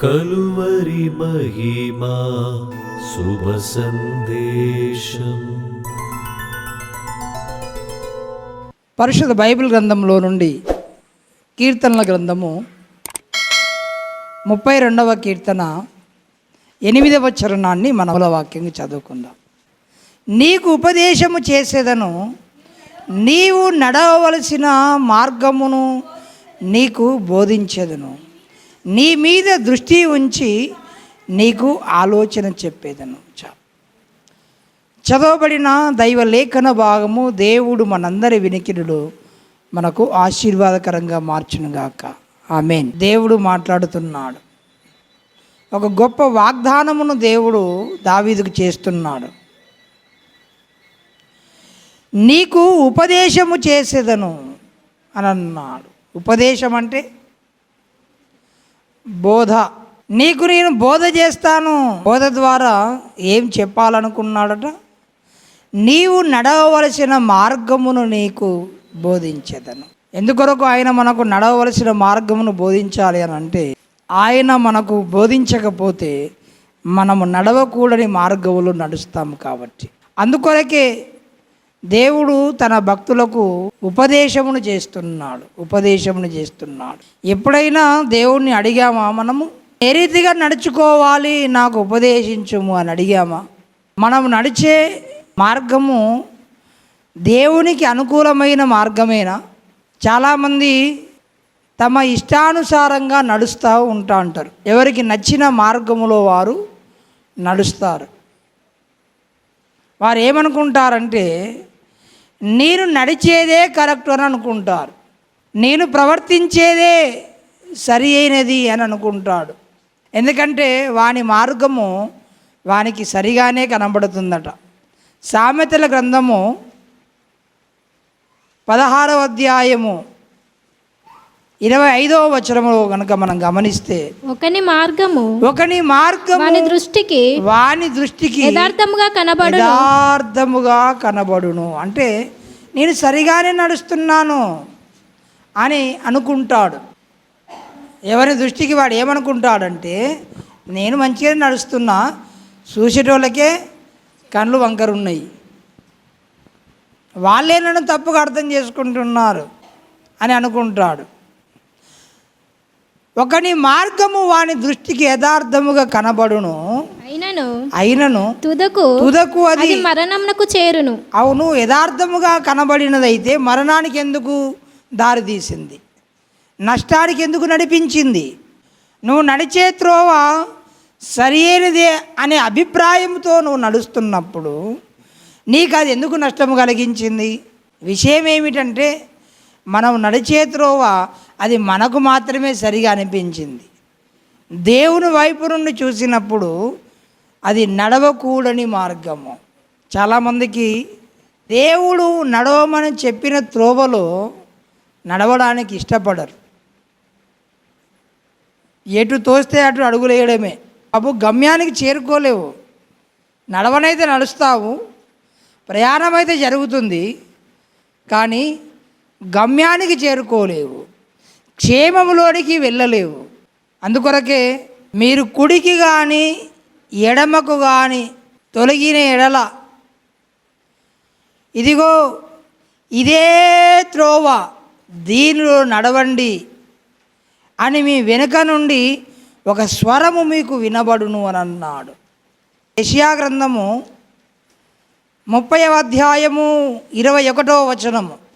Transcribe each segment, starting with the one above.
కలువరి మహిమా శుభ సందేశం. పరిషత్ బైబిల్ గ్రంథంలో నుండి కీర్తనల గ్రంథము ముప్పై రెండవ కీర్తన ఎనిమిదవ చరణాన్ని మనముల వాక్యంగా చదువుకుందాం. నీకు ఉపదేశము చేసేదను నీవు నడవవలసిన మార్గమును నీకు బోధించేదను. నీ మీద దృష్టి ఉంచి నీకు ఆలోచన చెప్పేదను. చదవబడిన దైవ లేఖన భాగము దేవుడు మనందరి వినికిడులు మనకు ఆశీర్వాదకరంగా మార్చునుగాక ఆమెన్. దేవుడు మాట్లాడుతున్నాడు. ఒక గొప్ప వాగ్దానమును దేవుడు దావీదుకు చేస్తున్నాడు. నీకు ఉపదేశము చేసేదను అని అన్నాడు ఉపదేశం అంటే బోధ. నీకు నేను బోధ చేస్తాను. బోధ ద్వారా ఏం చెప్పాలనుకున్నాడట? నీవు నడవవలసిన మార్గమును నీకు బోధించేదను. ఎందుకొరకు ఆయన మనకు నడవవలసిన మార్గమును బోధించాలి అని అంటే ఆయన మనకు బోధించకపోతే మనము నడవకూడని మార్గములు నడుస్తాము కాబట్టి. అందుకొరకే దేవుడు తన భక్తులకు ఉపదేశమును చేస్తున్నాడు ఉపదేశమును చేస్తున్నాడు. ఎప్పుడైనా దేవుణ్ణి అడిగామా మనము? ఏ రీతిగా నడుచుకోవాలి నాకు ఉపదేశించుము అని అడిగామా? మనం నడిచే మార్గము దేవునికి అనుకూలమైన మార్గమేనా? చాలామంది తమ ఇష్టానుసారంగా నడుస్తూ ఉంటా అంటారు. ఎవరికి నచ్చిన మార్గములో వారు నడుస్తారు. వారు ఏమనుకుంటారంటే నేను నడిచేదే కరెక్ట్ అని అనుకుంటారు. నేను ప్రవర్తించేదే సరి అయినది అని అనుకుంటాడు. ఎందుకంటే వాని మార్గము వానికి సరిగానే కనబడుతుందట. సామెతల గ్రంథము పదహారవ అధ్యాయము ఇరవై ఐదవ వచనములో కనుక మనం గమనిస్తే ఒకని మార్గము ఒకని మార్గము వాని దృష్టికి వాని దృష్టికి యథార్థముగా కనబడు యథార్థముగా కనబడును. అంటే నేను సరిగానే నడుస్తున్నాను అని అనుకుంటాడు. ఎవరి దృష్టికి వాడు ఏమనుకుంటాడంటే నేను మంచిగానే నడుస్తున్నా చూసేటోళ్ళకే కళ్ళు వంకరున్నాయి. వాళ్ళే నన్ను తప్పుగా అర్థం చేసుకుంటున్నారు అని అనుకుంటాడు. ఒకని మార్గము వాని దృష్టికి యథార్థముగా కనబడును. అయినను. అయినను. తుదకు. తుదకు అది. మరణమునకు చేరును. అవును యథార్థముగా కనబడినదైతే మరణానికి ఎందుకు దారితీసింది? నష్టానికి ఎందుకు నడిపించింది? నువ్వు నడిచే త్రోవ సరైనదే అనే అభిప్రాయంతో నువ్వు నడుస్తున్నప్పుడు నీకు అది ఎందుకు నష్టం కలిగించింది? విషయం ఏమిటంటే మనం నడిచే త్రోవ అది మనకు మాత్రమే సరిగా అనిపించింది. దేవుని వైపు నుండి చూసినప్పుడు అది నడవకూడని మార్గము. చాలామందికి దేవుడు నడవమని చెప్పిన త్రోవలో నడవడానికి ఇష్టపడరు. ఎటు తోస్తే అటు అడుగులేయడమే. బాబు గమ్యానికి చేరుకోలేవు. నడవనైతే నడుస్తావు. ప్రయాణం అయితే జరుగుతుంది. కానీ గమ్యానికి చేరుకోలేవు. క్షేమములోనికి వెళ్ళలేవు. అందుకొరకే మీరు కుడికి కానీ ఎడమకు కానీ తొలగిన ఎడల. ఇదిగో ఇదే త్రోవ దీనిలో నడవండి అని మీ వెనుక నుండి ఒక స్వరము మీకు వినబడును అని అన్నాడు. యషియా గ్రంథము ముప్పై అధ్యాయము ఇరవై ఒకటో వచనము.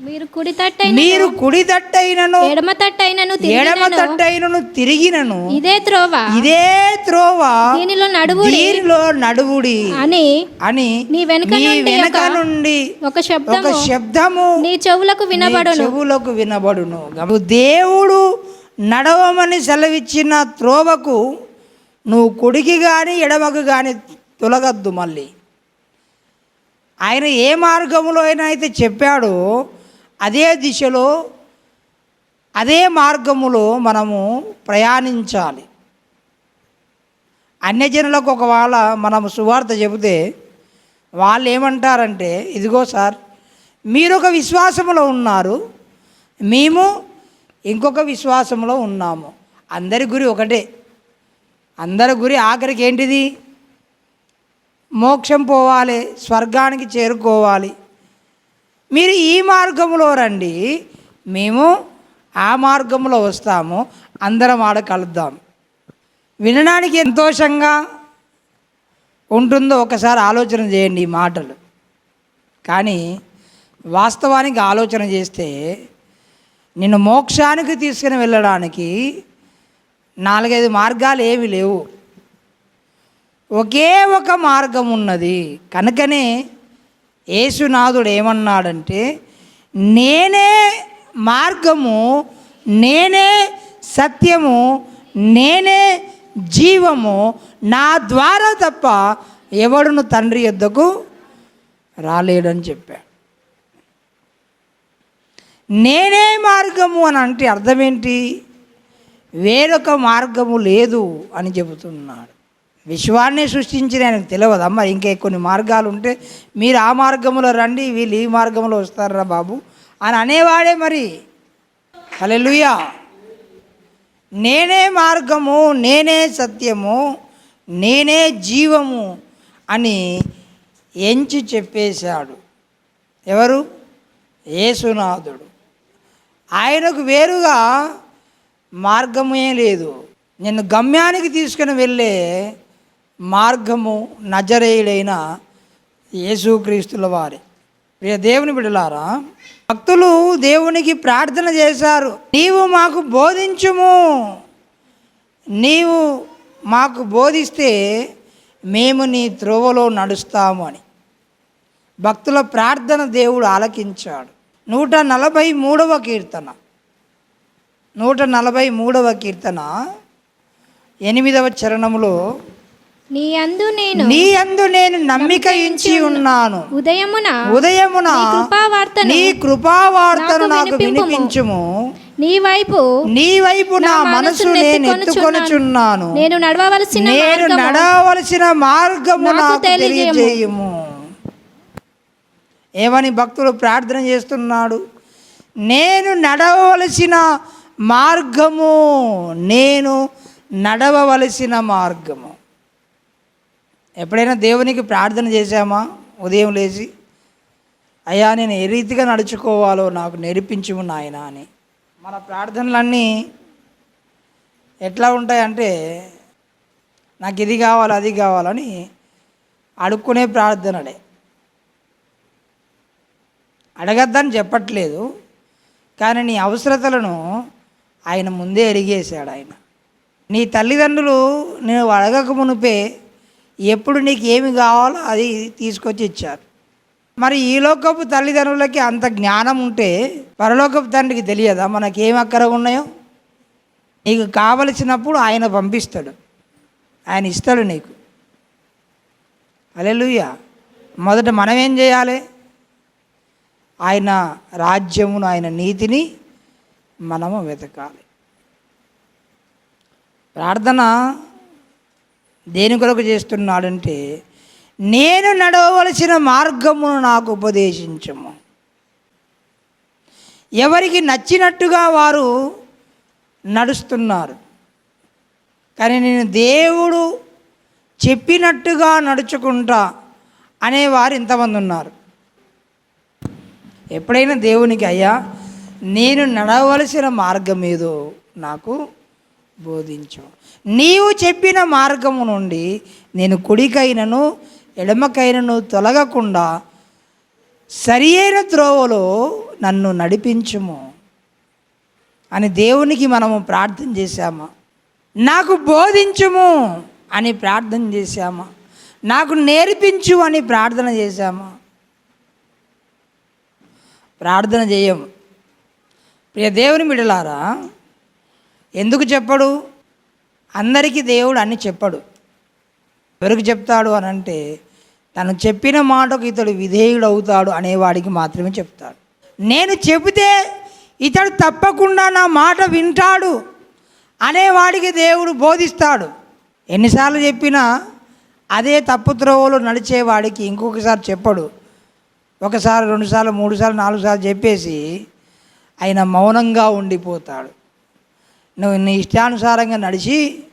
మీరు కుడి తట్టైన మీరు కుడి తట్టైనను ఎడమ తట్టైనను ఎడమ తట్టైనను తిరిగినను. ఇదే త్రోవ. ఇదే త్రోవ. దీనిలో నడువు దీనిలో నడువుడి. అని అని నీ వెనుక నుండి వెనుక ఒక- నుండి ఒక ఒక శబ్దము శబ్దము నీ చెవులకు నీ వినబడును. చెవులకు వినబడును. దేవుడు నడవమని సెలవిచ్చిన త్రోవకు నువ్వు కుడికి కానీ ఎడమకు కానీ తొలగద్దు మళ్ళీ. ఆయన ఏ మార్గంలో అయినా అయితే చెప్పాడో అదే దిశలో అదే మార్గములో మనము ప్రయాణించాలి. అన్యజనులకు ఒకవేళ మనము సువార్త చెబితే వాళ్ళు ఏమంటారంటే ఇదిగో సార్ మీరు ఒక విశ్వాసములో ఉన్నారు మేము ఇంకొక విశ్వాసంలో ఉన్నాము. అందరి గురి ఒకటే. అందరి గురి ఆఖరికి ఏంటిది? మోక్షం పోవాలి స్వర్గానికి చేరుకోవాలి. మీరు ఈ మార్గంలో రండి. మేము ఆ మార్గంలో వస్తాము. అందరం ఆడ కలుద్దాం. వినడానికి సంతోషంగా ఉంటుందో ఒకసారి ఆలోచన చేయండి ఈ మాటలు. కానీ వాస్తవానికి ఆలోచన చేస్తే నిన్ను మోక్షానికి తీసుకుని వెళ్ళడానికి నాలుగైదు మార్గాలు ఏవి లేవు. ఒకే ఒక మార్గం ఉన్నది. కనుకనే యేసునాథుడు ఏమన్నాడంటే నేనే మార్గము నేనే సత్యము నేనే జీవము నా ద్వారా తప్ప ఎవడును తండ్రి యొద్దకు రాలేడని చెప్పాడు. నేనే మార్గము అని అంటే అర్థమేంటి? వేరొక మార్గము లేదు అని చెబుతున్నాడు. విశ్వాన్ని సృష్టించిన ఆయనకు తెలియదు. అమ్మ ఇంకా కొన్ని మార్గాలు ఉంటే మీరు ఆ మార్గంలో రండి వీళ్ళు ఈ మార్గంలో వస్తారా బాబు? అని అనేవాడే మరి. హలెలుయా నేనే మార్గము నేనే సత్యము నేనే జీవము అని ఎంచి చెప్పేశాడు. ఎవరు? యేసునాథుడు. ఆయనకు వేరుగా మార్గమే లేదు. నిన్ను గమ్యానికి తీసుకుని వెళ్ళే మార్గము నజరేయుడైన యేసుక్రీస్తుల వారి ప్రియ దేవుని బిడలారా భక్తులు దేవునికి ప్రార్థన చేశారు. నీవు మాకు బోధించుము. నీవు మాకు బోధిస్తే మేము నీ త్రోవలో నడుస్తాము అని. భక్తుల ప్రార్థన దేవుడు ఆలకించాడు. నూట నలభై మూడవ కీర్తన. నూట నలభై మూడవ కీర్తన ఎనిమిదవ చరణములో నీ అందు నేను నీ అందు నేను నమ్మిక ఇచ్చి ఉన్నాను. ఉదయమున ఉదయమున నీ కృపావార్తను నీ కృపావార్తను నాకు. వినిపించుము. నీ వైపు నీ వైపు నా మనసు నేను ఎత్తుకొనుచున్నాను నేను నడవవలసిన నేను నడవలసిన మార్గము నాకు తెలియజేయము. ఏమని భక్తుడు ప్రార్థన చేస్తున్నాడు? నేను నడవవలసిన మార్గము నేను నడవవలసిన మార్గము. ఎప్పుడైనా దేవునికి ప్రార్థన చేశామా? ఉదయం లేచి అయ్యా నేను ఏ రీతిగా నడుచుకోవాలో నాకు నేర్పించుము నాయన అని. మన ప్రార్థనలన్నీ ఎట్లా ఉంటాయంటే నాకు ఇది కావాలి అది కావాలని అడుక్కునే ప్రార్థనలే. అడగద్దని చెప్పట్లేదు కానీ నీ అవసరతలను ఆయన ముందే అడిగేశాడు ఆయన. నీ తల్లిదండ్రులు నేను అడగక మునిపే ఎప్పుడు నీకు ఏమి కావాలో అది తీసుకొచ్చి ఇచ్చారు. మరి ఈ లోకపు తల్లిదండ్రులకి అంత జ్ఞానం ఉంటే పరలోకపు తండ్రికి తెలియదా? మనకేం అక్కర ఉన్నాయో? నీకు కావలసినప్పుడు ఆయన పంపిస్తాడు. ఆయన ఇస్తాడు నీకు. అలెలుయ్య మొదట మనం ఏం చేయాలి? ఆయన రాజ్యమును ఆయన నీతిని మనము వెతకాలి. ప్రార్థన దేని కొరకు చేస్తున్నాడంటే నేను నడవవలసిన మార్గమును నాకు ఉపదేశించము. ఎవరికి నచ్చినట్టుగా వారు నడుస్తున్నారు. కానీ నేను దేవుడు చెప్పినట్టుగా నడుచుకుంటా అనేవారు ఇంతమంది ఉన్నారు. ఎప్పుడైనా దేవునికి అయ్యా నేను నడవలసిన మార్గం ఏదో నాకు బోధించు నీవు చెప్పిన మార్గము నుండి నేను కుడికైనను ఎడమకైనను తొలగకుండా సరి అయిన త్రోవలో నన్ను నడిపించుము అని దేవునికి మనము ప్రార్థన చేశామా. నాకు బోధించుము అని ప్రార్థన చేశామా. నాకు నేర్పించు అని ప్రార్థన చేశామా. ప్రార్థన చేయము ప్రియ దేవుని మిడలారా ఎందుకు చెప్పడు? అందరికీ దేవుడు అన్ని చెప్పడు. ఎవరికి చెప్తాడు అని అంటే తను చెప్పిన మాటకు ఇతడు విధేయుడు అవుతాడు అనేవాడికి మాత్రమే చెప్తాడు. నేను చెబితే ఇతడు తప్పకుండా నా మాట వింటాడు అనేవాడికి దేవుడు బోధిస్తాడు. ఎన్నిసార్లు చెప్పినా అదే తప్పు త్రోవలో నడిచేవాడికి ఇంకొకసారి చెప్పడు. ఒకసారి రెండుసార్లు మూడు సార్లు నాలుగు సార్లు చెప్పేసి ఆయన మౌనంగా ఉండిపోతాడు. నువ్వు నీ ఇష్టానుసారంగా నడిచి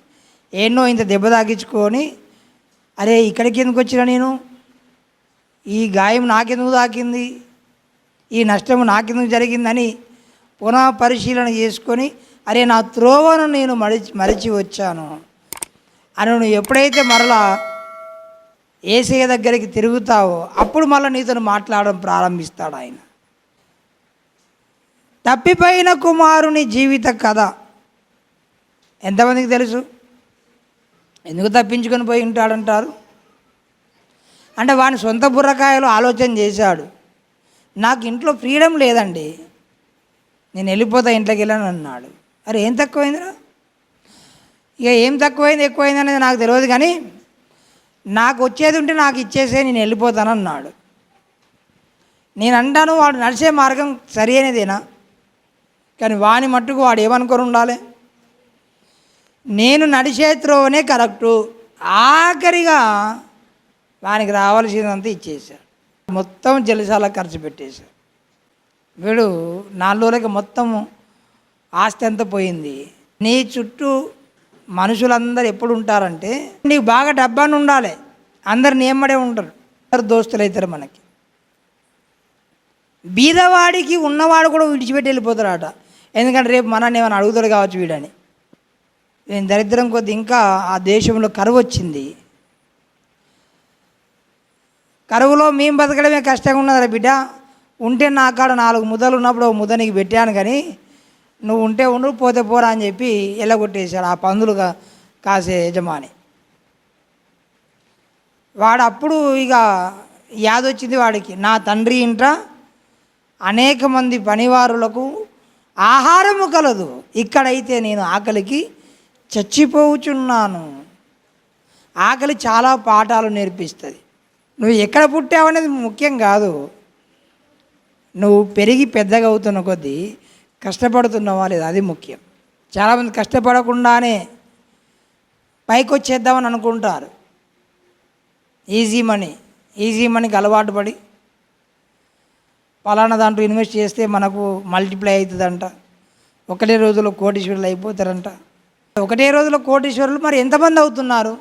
ఎన్నో ఇంత దెబ్బ తాకించుకొని అరే ఇక్కడికి ఎందుకు వచ్చినా నేను? ఈ గాయం నాకెందుకు తాకింది? ఈ నష్టం నాకెందుకు జరిగిందని పునః పరిశీలన చేసుకొని అరే నా త్రోవను నేను మరిచి మరిచి వచ్చాను. అని నువ్వు ఎప్పుడైతే మరలా ఏసయ్య దగ్గరికి తిరుగుతావో అప్పుడు మళ్ళీ నీతో మాట్లాడడం ప్రారంభిస్తాడు ఆయన. తప్పిపోయిన కుమారుని జీవిత కథ. ఎంతమందికి తెలుసు? ఎందుకు తప్పించుకొని పోయి ఉంటాడంటారు? అంటే వాని సొంత బుర్రకాయలు ఆలోచన చేశాడు. నాకు ఇంట్లో ఫ్రీడమ్ లేదండి. నేను వెళ్ళిపోతా ఇంట్లోకి వెళ్ళాను అన్నాడు. అరే ఏం తక్కువైందిరా? ఇక ఏం తక్కువైంది ఎక్కువైంది అనేది నాకు తెలియదు కానీ నాకు వచ్చేది ఉంటే నాకు ఇచ్చేసే నేను వెళ్ళిపోతాను అన్నాడు. నేను అంటాను వాడు నడిచే మార్గం సరి అయినదేనా? కానీ వాని మట్టుకు వాడు ఏమనుకొని ఉండాలి? నేను నడిచే త్రోవనే కరెక్టు. ఆఖరిగా వానికి రావాల్సిందంతా ఇచ్చేశాడు మొత్తం జలసాల ఖర్చు పెట్టేశాడు వీడు నాలుగు రోజులకి మొత్తం ఆస్తి ఎంత పోయింది? నీ చుట్టూ మనుషులందరూ ఎప్పుడు ఉంటారంటే నీకు బాగా డబ్బాను ఉండాలి. అందరు నియమ్మడే ఉంటారు అందరు దోస్తులు అవుతారు మనకి. బీదవాడికి ఉన్నవాడు కూడా విడిచిపెట్టి వెళ్ళిపోతాడట. ఎందుకంటే రేపు మనల్ని ఏమైనా అడుగుతాడు కావచ్చు వీడని. దరిద్రం కొద్ది ఇంకా ఆ దేశంలో కరువు వచ్చింది. కరువులో మేము బతకడమే కష్టంగా ఉన్నదిరా బిడ్డ. ఉంటే నా కాడ నాలుగు ముద్దలు ఉన్నప్పుడు ఓ ముద్ద నీకు పెట్టాను కానీ నువ్వు ఉంటే ఉండు పోతే పోరా అని చెప్పి ఎల్లగొట్టేశాడు ఆ పందులు కాసే యజమాని. వాడు అప్పుడు ఇక యాదొచ్చింది వాడికి. నా తండ్రి ఇంట అనేక మంది పనివారులకు ఆహారము కలదు. ఇక్కడైతే నేను ఆకలికి చచ్చిపోవుచున్నాను ఆకలి చాలా పాఠాలు నేర్పిస్తుంది. నువ్వు ఎక్కడ పుట్టావనేది ముఖ్యం కాదు. నువ్వు పెరిగి పెద్దగా అవుతున్న కొద్దీ కష్టపడుతున్నావా లేదా అది ముఖ్యం. చాలామంది కష్టపడకుండానే పైకి వచ్చేద్దామని అనుకుంటారు. ఈజీ మనీ ఈజీ మనీకి అలవాటు పడి పలానా దాంట్లో ఇన్వెస్ట్ చేస్తే మనకు మల్టిప్లై అవుతుందంట. ఒకటే రోజులో కోటీశ్వరులు అయిపోతారంట. ఒకటే రోజులో కోటీశ్వరులు మరి ఎంతమంది అవుతున్నారు?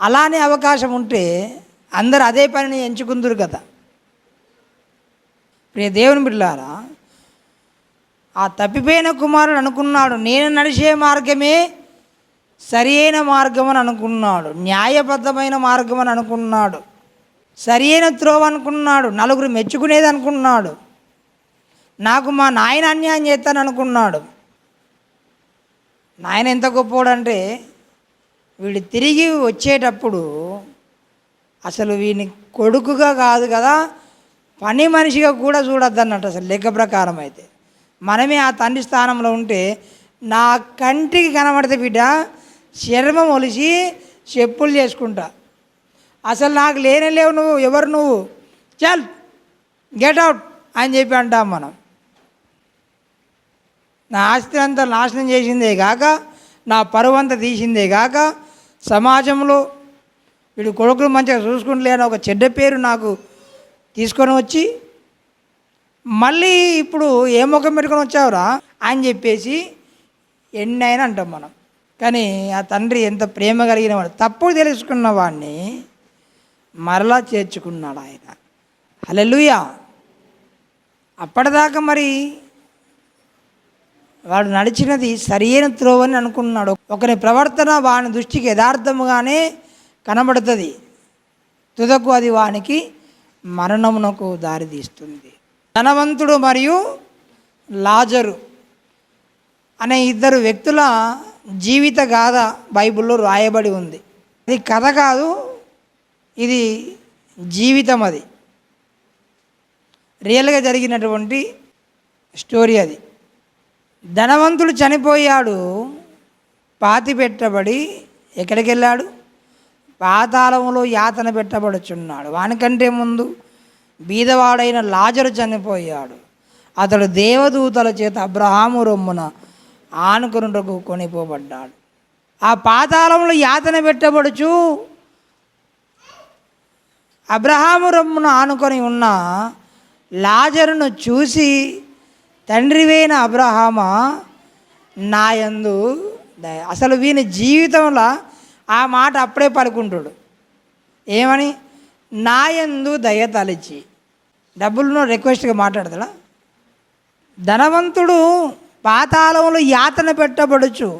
అలానే అవకాశం ఉంటే అందరు అదే పనిని ఎంచుకుందరు కదా. ప్రియ దేవుని బిడ్డారా ఆ తప్పిపోయిన కుమారుడు అనుకున్నాడు నేను నడిచే మార్గమే సరి అయిన మార్గం అని అనుకున్నాడు న్యాయబద్ధమైన మార్గం అని అనుకున్నాడు సరి అయిన త్రోవ అనుకున్నాడు నలుగురు మెచ్చుకునేది అనుకున్నాడు నాకు మా నాయన అన్యాయం చేస్తాను అనుకున్నాడు నాయన ఎంత గొప్పోడంటే వీడు తిరిగి వచ్చేటప్పుడు అసలు వీని కొడుకుగా కాదు కదా పని మనిషిగా కూడా చూడొద్దన్నట్టు అసలు లెక్క ప్రకారం అయితే. మనమే ఆ తండ్రి స్థానంలో ఉంటే నా కంటికి కనబడితే బిడ్డ శర్మం ఒలిచి చెప్పులు చేసుకుంటా. అసలు నాకు లేనే లేవు నువ్వు ఎవరు నువ్వు? చల్ గెట్ అవుట్ అని చెప్పి అంటాం మనం. నా ఆస్తి అంతా నాశనం చేసిందే కాక నా పరువు అంతా తీసిందే కాక సమాజంలో వీడు కొడుకులు మంచిగా చూసుకుంటలేని ఒక చెడ్డ పేరు నాకు తీసుకొని వచ్చి మళ్ళీ ఇప్పుడు ఏ ముఖం పెట్టుకొని వచ్చావురా అని చెప్పేసి ఎన్నైనా అంటాం మనం. కానీ ఆ తండ్రి ఎంత ప్రేమ కలిగిన వాడు. తప్పుడు తెలుసుకున్న వాడిని మరలా చేర్చుకున్నాడు ఆయన. హల్లెలూయా! అప్పటిదాకా మరి వాడు నడిచినది సరియైన త్రోవని అనుకున్నాడు. ఒకరి ప్రవర్తన వాని దృష్టికి యథార్థముగానే కనబడుతుంది. తుదకు అది వానికి మరణమునకు దారితీస్తుంది ధనవంతుడు మరియు లాజరు అనే ఇద్దరు వ్యక్తుల జీవిత గాథ బైబిల్లో రాయబడి ఉంది. ఇది కథ కాదు ఇది జీవితం అది. రియల్గా జరిగినటువంటి స్టోరీ అది. ధనవంతుడు చనిపోయాడు. పాతి పెట్టబడి ఎక్కడికి వెళ్ళాడు పాతాళంలో యాతన పెట్టబడుచున్నాడు. వానికంటే ముందు బీదవాడైన లాజరు చనిపోయాడు. అతడు దేవదూతల చేత అబ్రహాము రొమ్మున ఆనుకునుటకు కొనిపోబడ్డాడు. ఆ పాతాళంలో యాతన పెట్టబడుచు అబ్రహాము రొమ్మున ఆనుకొని ఉన్న లాజరును చూసి తండ్రివైన అబ్రహామా నాయందు అసలు వీని జీవితంలో ఆ మాట అప్పుడే పలుకుంటాడు. ఏమని? నాయందు దయ తలచి. డబ్బులను రిక్వెస్ట్గా మాట్లాడతాడా? ధనవంతుడు పాతాళంలో యాతన పెట్టబడుచు.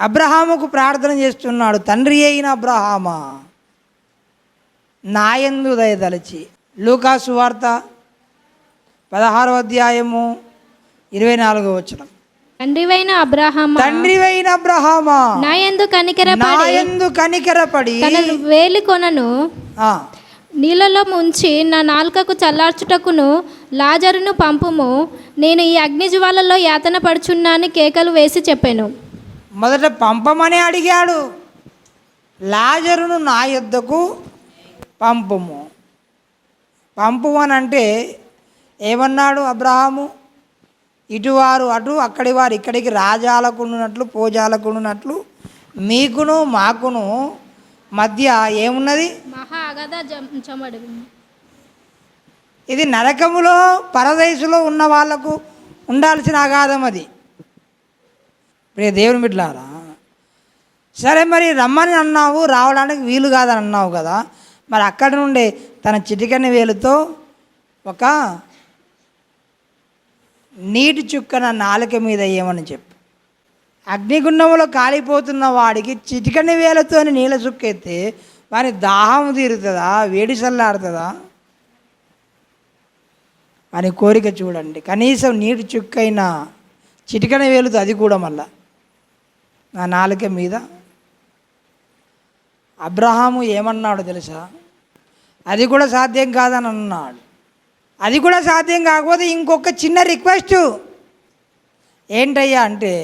అబ్రహాముకు ప్రార్థన చేస్తున్నాడు తండ్రి అయిన అబ్రహామా నాయందు దయ తలచి. లూకాసు వార్త పదహారో అధ్యాయము ఇరవై నాలుగో వచనం. తండ్రివైన అబ్రహామ? తండ్రివైన అబ్రహామా? నా యందు కనికరపడి నాయందు కనికరపడి తన వేలి కొనను. నీళ్ళలో ముంచి నా నాలుకకు చల్లార్చుటకును లాజరును పంపుము. నేను ఈ అగ్ని జ్వాలలో యాతన పడుచున్నాని కేకలు వేసి చెప్పాను. మొదట పంపమని అడిగాడు. లాజరును నా యొద్దకు పంపుము. పంపుమని అంటే ఏమన్నాడు అబ్రహాము? ఇటువారు అటు అక్కడి వారు ఇక్కడికి రాజాలకుండునట్లు పోజాలకుండునట్లు మీకును మాకును మధ్య ఏమున్నది? ఇది నరకములో పరదేశంలో ఉన్న వాళ్ళకు ఉండాల్సిన అగాధం అది. ప్రియ దేవుని బిడ్డలారా సరే మరి రమ్మని అన్నావు రావడానికి వీలు కాదని అన్నావు కదా మరి అక్కడి నుండే తన చిటికని వేలుతో ఒక నీటి చుక్కన నాలుక మీద ఏమని చెప్పు? అగ్నిగుండంలో కాలిపోతున్న వాడికి చిటికని వేలతోని నీళ్ళ చుక్కెత్తే వాని దాహం తీరుతుందా? వేడి చల్లారుతుందా? అని కోరిక చూడండి. కనీసం నీటి చుక్కైన చిటికన వేలుతో అది కూడా మళ్ళా నా నాలుక మీద. అబ్రహాము ఏమన్నాడు తెలుసా? అది కూడా సాధ్యం కాదని అన్నాడు అది కూడా సాధ్యం కాకపోతే ఇంకొక చిన్న రిక్వెస్ట్. ఏంటయ్యా అంటే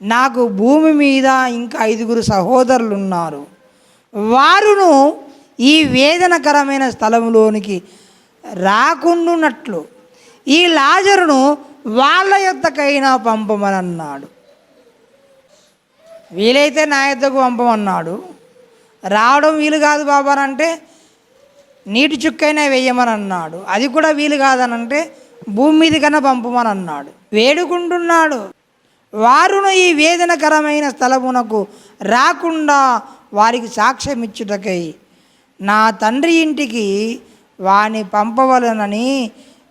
నాకు భూమి మీద ఇంకా ఐదుగురు సహోదరులు ఉన్నారు వారును ఈ వేదనకరమైన స్థలంలోనికి రాకుండునట్లు ఈ లాజరును వాళ్ళ యొద్దకైనా పంపమని అన్నాడు వీలైతే నా యొద్దకు పంపమన్నాడు. రావడం వీలు కాదు బాబా అని అంటే నీటి చుక్కైనా వేయమని అన్నాడు అది కూడా వీలు కాదనంటే భూమి మీద కన్నా పంపమని అన్నాడు వేడుకుంటున్నాడు. వారును ఈ వేదనకరమైన స్థలమునకు రాకుండా వారికి సాక్ష్యం ఇచ్చుటకై నా తండ్రి ఇంటికి వాని పంపవలనని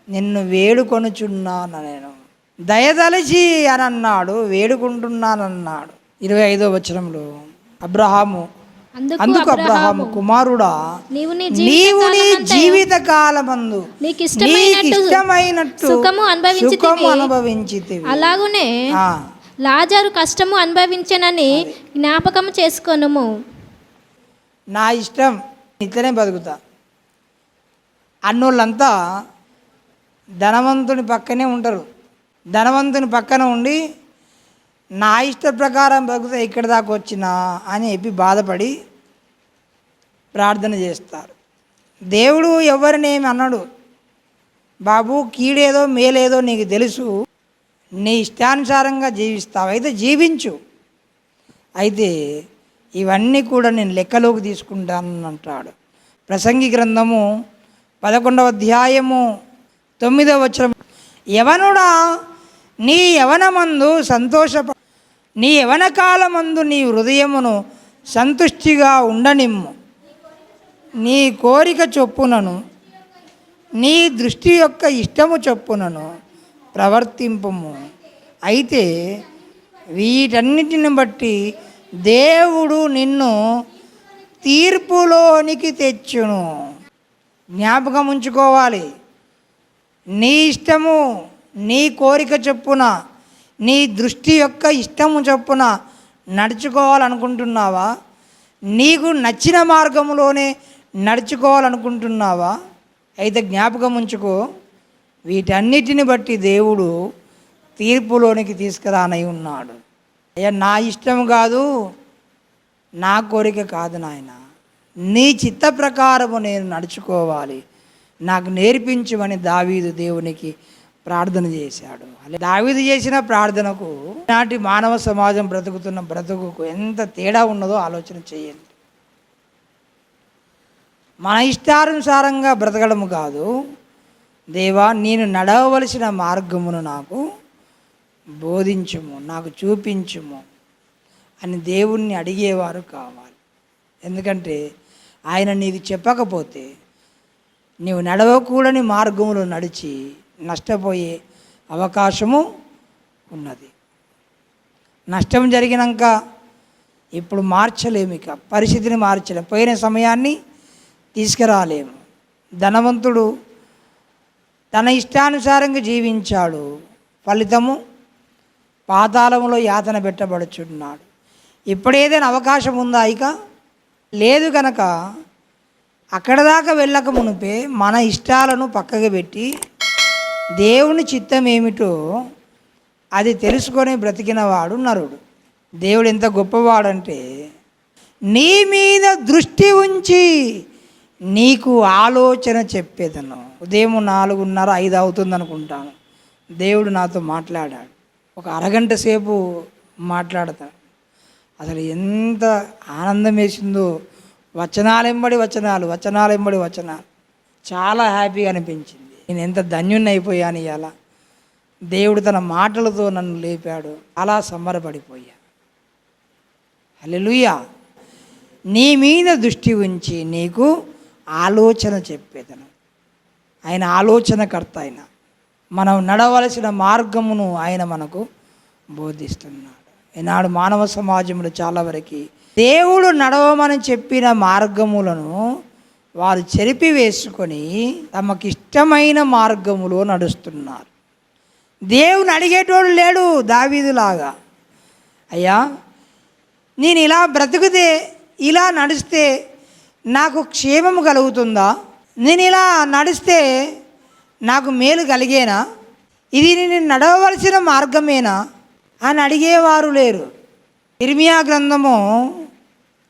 నిన్ను వేడుకొనుచున్నాను నేను దయదలిచి అని అన్నాడు వేడుకుంటున్నానన్నాడు. ఇరవై ఐదో వచనంలో అబ్రహాము అందుకు అబ్రహాము కుమారుడా నీవు నీ జీవిత కాలమందు నీకు ఇష్టమైనట్టు సుఖము అనుభవించితివి. అలాగునే లాజరు కష్టము అనుభవించనని జ్ఞాపకము చేసుకొనుము. నా ఇష్టం ఇట్లనే బతుకుతా. అన్నోళ్ళంతా ధనవంతుని పక్కనే ఉంటారు. ధనవంతుని పక్కన ఉండి నా ఇష్ట ప్రకారం బతుకుతా ఇక్కడి దాకా వచ్చినా అని చెప్పి బాధపడి ప్రార్థన చేస్తారు. దేవుడు ఎవరినేమి అన్నాడు బాబు కీడేదో మేలేదో నీకు తెలుసు. నీ ఇష్టానుసారంగా జీవిస్తావు. అయితే జీవించు. అయితే ఇవన్నీ కూడా నేను లెక్కలోకి తీసుకుంటాను అంటాడు. ప్రసంగి గ్రంథము పదకొండవ అధ్యాయము తొమ్మిదవ వచ్చిన యవనుడా నీ యవనమందు సంతోషప నీ యవన కాలమందు నీ హృదయమును సంతుష్టిగా ఉండనిమ్ము. నీ కోరిక చొప్పునను నీ దృష్టి యొక్క ఇష్టము చొప్పునను ప్రవర్తింపము. అయితే వీటన్నిటిని బట్టి దేవుడు నిన్ను తీర్పులోనికి తెచ్చును. జ్ఞాపకం ఉంచుకోవాలి నీ ఇష్టము నీ కోరిక చొప్పున నీ దృష్టి యొక్క ఇష్టము చొప్పున నడుచుకోవాలనుకుంటున్నావా? నీకు నచ్చిన మార్గంలోనే నడుచుకోవాలనుకుంటున్నావా? అయితే జ్ఞాపకం ఉంచుకో. వీటన్నిటిని బట్టి దేవుడు తీర్పులోనికి తీసుకురానై ఉన్నాడు. అయ్యా నా ఇష్టం కాదు నా కోరిక కాదు నాయన. నీ చిత్త ప్రకారము నేను నడుచుకోవాలి. నాకు నేర్పించమని దావీదు దేవునికి ప్రార్థన చేశాడు. అలా చేసిన ప్రార్థనకు నాటి మానవ సమాజం బ్రతుకుతున్న బ్రతుకుకు ఎంత తేడా ఉన్నదో ఆలోచన చేయండి. మన ఇష్టానుసారంగా బ్రతకడం కాదు. దేవా నేను నడవవలసిన మార్గమును నాకు బోధించుము నాకు చూపించుము అని దేవుణ్ణి అడిగేవారు కావాలి. ఎందుకంటే ఆయన నీకు చెప్పకపోతే నీవు నడవకూడని మార్గంలో నడిచి నష్టపోయే అవకాశము ఉన్నది. నష్టం జరిగినాక ఇప్పుడు మార్చలేము ఇక. పరిస్థితిని మార్చలేము. పోయిన సమయాన్ని తీసుకురాలేము. ధనవంతుడు తన ఇష్టానుసారంగా జీవించాడు. ఫలితము పాతాళంలో యాతన పెట్టబడుచున్నాడు. ఇప్పుడేదైనా అవకాశం ఉందా ఇక? లేదు కనుక అక్కడ దాకా వెళ్ళక మునిపే మన ఇష్టాలను పక్కకు పెట్టి దేవుని చిత్తం ఏమిటో అది తెలుసుకొని బ్రతికినవాడు నరుడు. దేవుడు ఎంత గొప్పవాడంటే నీ మీద దృష్టి ఉంచి నీకు ఆలోచన చెప్పేదను. ఉదయం నాలుగున్నర ఐదు అవుతుంది అనుకుంటాను దేవుడు నాతో మాట్లాడాడు. ఒక అరగంట సేపు మాట్లాడతాడు అసలు ఎంత ఆనందం వేసిందో. వచనాలెంబడి వచనాలు వచనాలెంబడి వచనాలు. చాలా హ్యాపీగా అనిపించింది. నేను ఎంత ధన్యున్నైపోయాను అయిపోయాను ఇవాళ దేవుడు తన మాటలతో నన్ను లేపాడు. అలా సంబరపడిపోయా. హల్లెలూయా. నీ మీద దృష్టి ఉంచి నీకు ఆలోచన చెప్పేదను. ఆయన ఆలోచనకర్త ఆయన. మనం నడవలసిన మార్గమును ఆయన మనకు బోధిస్తున్నాడు. ఈనాడు మానవ సమాజంలో చాలా వరకు దేవుడు నడవమని చెప్పిన మార్గములను వారు చెరిపి వేసుకొని తమకిష్టమైన మార్గములో నడుస్తున్నారు. దేవుని అడిగేటోడు లేడు దావీదులాగా. అయ్యా నేను ఇలా బ్రతికితే ఇలా నడిస్తే నాకు క్షేమం కలుగుతుందా? నేను ఇలా నడిస్తే నాకు మేలు కలిగేనా? ఇది నేను నడవవలసిన మార్గమేనా? అని అడిగేవారు లేరు. ఇర్మియా గ్రంథము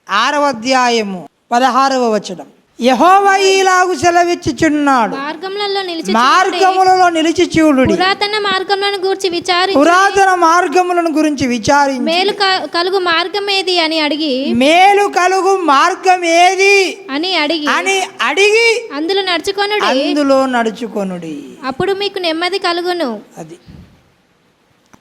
ఆరవ అధ్యాయము పదహారవ వచనం. యహోవా ఈలాగు సెలవిచ్చుచున్నాడు మార్గములలో నిలిచి మార్గములలో నిలిచి చూడుడి పురాతన మార్గములను గూర్చి విచారి పురాతన మార్గములను గురించి విచారించి మేలు కలుగు మార్గం ఏది అని అడిగి మేలు కలుగు మార్గం ఏది అని అడిగి అని అడిగి అందులో నడుచుకొనుడి. అందులో నడుచుకొనుడి. అప్పుడు మీకు నెమ్మది కలుగును. అది.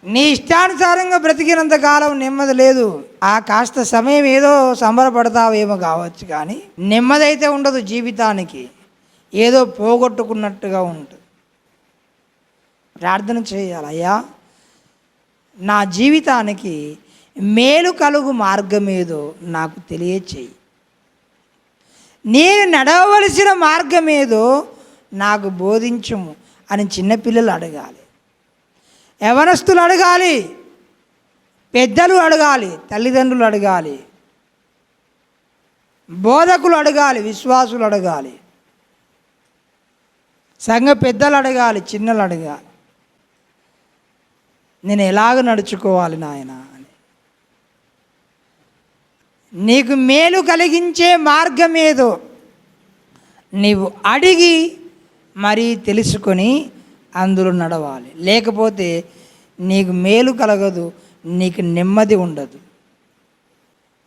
నీ ఇష్టానుసారంగా బ్రతికినంత కాలం నెమ్మది లేదు. ఆ కాస్త సమయం ఏదో సంబరపడతావేమో కావచ్చు కానీ నెమ్మది అయితే ఉండదు జీవితానికి. ఏదో పోగొట్టుకున్నట్టుగా ఉంటుంది ప్రార్థన చేయాలి అయ్యా. నా జీవితానికి మేలు కలుగు మార్గం ఏదో నాకు తెలియచేయి. నేను నడవలసిన మార్గం ఏదో నాకు బోధించము అని చిన్నపిల్లలు అడగాలి. యవనస్తులు అడగాలి? పెద్దలు అడగాలి తల్లిదండ్రులు అడగాలి. బోధకులు అడగాలి విశ్వాసులు అడగాలి. సంఘ పెద్దలు అడగాలి చిన్నలు అడగాలి. నేను ఎలాగ నడుచుకోవాలి నాయన అని. నీకు మేలు కలిగించే మార్గం ఏదో? నీవు అడిగి మరీ తెలుసుకొని అందులో నడవాలి. లేకపోతే నీకు మేలు కలగదు నీకు నెమ్మది ఉండదు.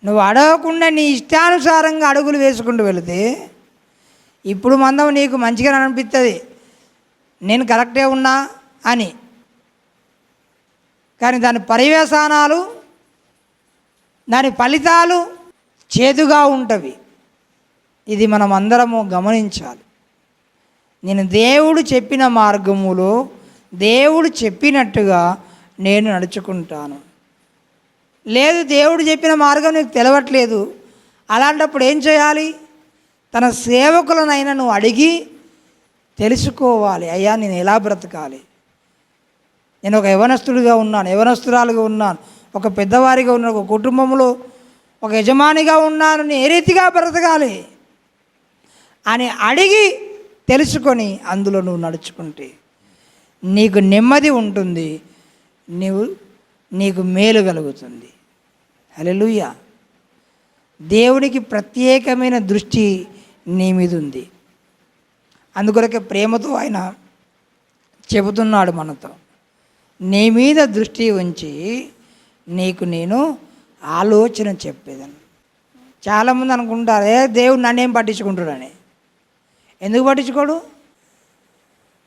నువ్వు అడగకుండా నీ ఇష్టానుసారంగా అడుగులు వేసుకుంటూ వెళితే ఇప్పుడు మందం నీకు మంచిగా అనిపిస్తుంది నేను కరెక్టే ఉన్నా అని. కానీ దాని పర్యవేశానాలు దాని ఫలితాలు చేదుగా ఉంటవి. ఇది మనం అందరము గమనించాలి. నేను దేవుడు చెప్పిన మార్గములో దేవుడు చెప్పినట్టుగా నేను నడుచుకుంటాను. లేదు దేవుడు చెప్పిన మార్గం నీకు తెలవట్లేదు. అలాంటప్పుడు ఏం చేయాలి? తన సేవకులనైనా నువ్వు అడిగి తెలుసుకోవాలి. అయ్యా నేను ఎలా బ్రతకాలి? నేను ఒక యవనస్తుడిగా ఉన్నాను యవనస్తురాలుగా ఉన్నాను ఒక పెద్దవారిగా ఉన్నాను ఒక కుటుంబంలో ఒక యజమానిగా ఉన్నాను నేను ఏ రీతిగా బ్రతకాలి? అని అడిగి తెలుసుకొని అందులో నువ్వు నడుచుకుంటే నీకు నెమ్మది ఉంటుంది నీవు నీకు మేలు కలుగుతుంది. హల్లెలూయా. దేవునికి ప్రత్యేకమైన దృష్టి నీ మీద ఉంది అందుకొరకే ప్రేమతో ఆయన చెబుతున్నాడు మనతో నీ మీద దృష్టి ఉంచి నీకు నేను ఆలోచన చెప్పేదాన్ని. చాలామంది అనుకుంటారు ఏ దేవుడు నన్నేం పట్టించుకుంటాడని ఎందుకు పట్టించుకోడు?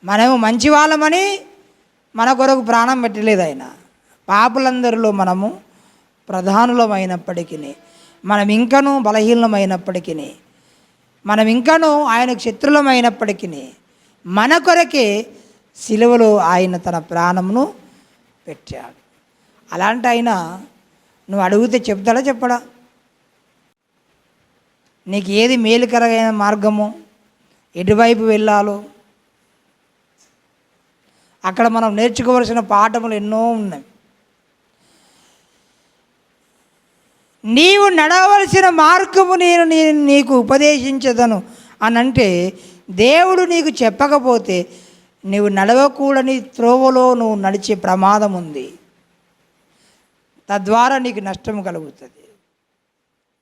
మనము మంచి వాళ్ళమని మన కొరకు ప్రాణం పెట్టలేదు ఆయన. పాపులందరిలో మనము ప్రధానులమైనప్పటికీ మనం ఇంకనూ బలహీనమైనప్పటికీ మనం ఇంకనూ ఆయనకు శత్రులమైనప్పటికీ మన కొరకే సిలువలో ఆయన తన ప్రాణమును పెట్టాడు. అలాంటి ఆయన నువ్వు అడిగితే చెప్తాడా చెప్పడా? నీకు ఏది మేలుకరమైన మార్గము? ఎటువైపు వెళ్ళాలో. అక్కడ మనం నేర్చుకోవలసిన పాఠములు ఎన్నో ఉన్నాయి. నీవు నడవలసిన మార్గము నేను నేను నీకు ఉపదేశించదను అని అంటే దేవుడు నీకు చెప్పకపోతే నీవు నడవకూడని త్రోవలో నువ్వు నడిచే ప్రమాదం ఉంది. తద్వారా నీకు నష్టం కలుగుతుంది.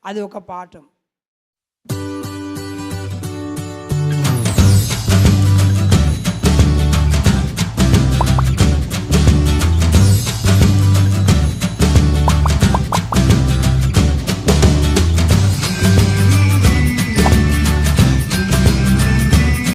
అది ఒక పాఠం.